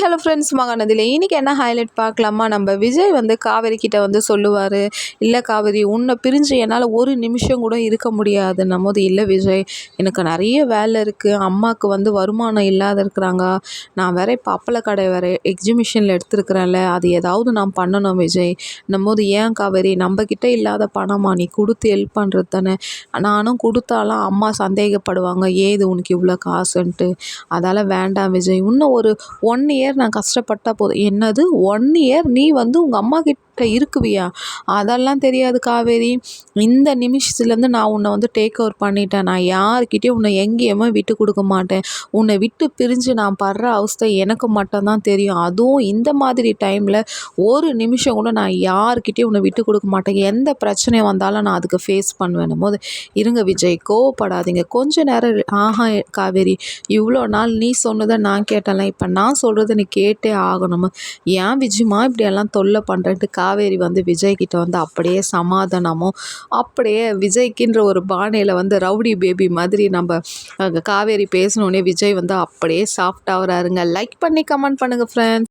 Hello friends மகானதில் இன்றைக்கி என்ன highlight பார்க்கலாமா? நம்ம விஜய் வந்து காவேரி கிட்டே வந்து சொல்லுவார். இல்லை காவேரி உன்னை பிரிஞ்சு என்னால் ஒரு நிமிஷம் கூட இருக்க முடியாதுன்னும் போது இல்லை விஜய் எனக்கு நிறைய வேலை இருக்குது அம்மாவுக்கு வந்து வருமானம் இல்லாத இருக்கிறாங்க. நான் வேற இப்போ அப்பள கடை வேறு எக்ஸிபிஷனில் எடுத்துருக்குறேன்ல. அது ஏதாவது நான் பண்ணணும் விஜய். நம்ம போது ஏன் காவேரி நம்மக்கிட்ட இல்லாத பணமா? நீ கொடுத்து ஹெல்ப் பண்ணுறது தானே? நானும் கொடுத்தாலும் அம்மா சந்தேகப்படுவாங்க. ஏது உனக்கு இவ்வளோ காசுன்ட்டு? அதால் வேண்டாம் விஜய். இன்னும் ஒரு ஒன் இயர் நான் கஷ்டப்பட்டால் போதும். என்னது? ஒன் இயர் நீ வந்து உங்கள் அம்மா கிட்ட இருக்குவியா? அதெல்லாம் தெரியாது காவேரி. இந்த நிமிஷத்துலேருந்து நான் உன்னை வந்து டேக் ஓவர் பண்ணிட்டேன். நான் யாருக்கிட்டேயும் உன்னை எங்கேயுமே விட்டு கொடுக்க மாட்டேன். உன்னை விட்டு பிரிஞ்சு நான் படுற அவஸ்தை எனக்கு மட்டும்தான் தெரியும். அதுவும் இந்த மாதிரி டைமில் ஒரு நிமிஷம் கூட நான் யாருக்கிட்டேயும் உன்னை விட்டு கொடுக்க மாட்டேன். எந்த பிரச்சனை வந்தாலும் நான் அதுக்கு ஃபேஸ் பண்ணுவேன். போது இருங்க விஜய் கோவப்படாதீங்க. கொஞ்ச நேரம் ஆஹா காவேரி இவ்வளோ நாள் நீ சொன்னதை நான் கேட்டேன்ல. இப்போ நான் சொல்கிறத நீ கேட்டே ஆகணும். ஏன் விஜயமா இப்படியெல்லாம் தொல்லை பண்ணுறேன்ட்டு காவேரி வந்து விஜய்கிட்ட வந்து அப்படியே சமாதானமும் அப்படியே விஜய்க்குன்ற ஒரு பானையில் வந்து ரவுடி பேபி மாதிரி நம்ம காவேரி பேசணுன்னே விஜய் வந்து அப்படியே சாஃப்டாக வராருங்க லைக் பண்ணி கமெண்ட் பண்ணுங்கள் ஃப்ரெண்ட்ஸ்